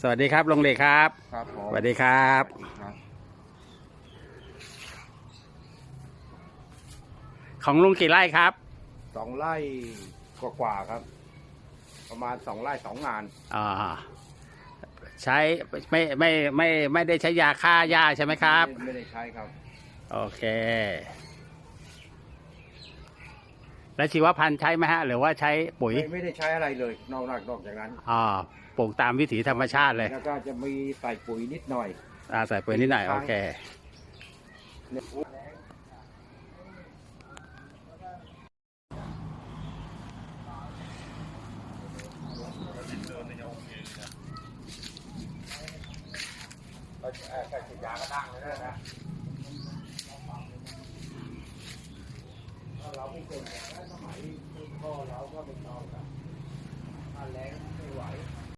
สวัสดีครับลุงเหล็กครับ ครับผมสวัสดีครับ ครับของลุงกี่ไร่ครับ สองไร่กว่าๆครับ ประมาณสองไร่สองงาน อ่าใช้ไม่ไม่ไม่ไม่ได้ใช้ยาฆ่าหญ้าใช่ไหมครับ ไม่ไม่ได้ใช้ครับ โอเค แล้วชีวพันธุ์ใช้ไหมฮะ หรือว่าใช้ปุ๋ยไม่ไม่ได้ใช้อะไรเลย นอกนอกจากนั้นอ่าปลูกตามวิถีธรรมชาติเลยแล้วก็จะมีใส่ปุ๋ยนิดหน่อยอ่าใส่ปุ๋ยนิดหน่อยโอเคก็ใส่ฉีดยาก็ดังเลยนะ เราไม่เป็นสมัยพ่อเราก็เป็นนอกันถ้าแรงไม่ไหว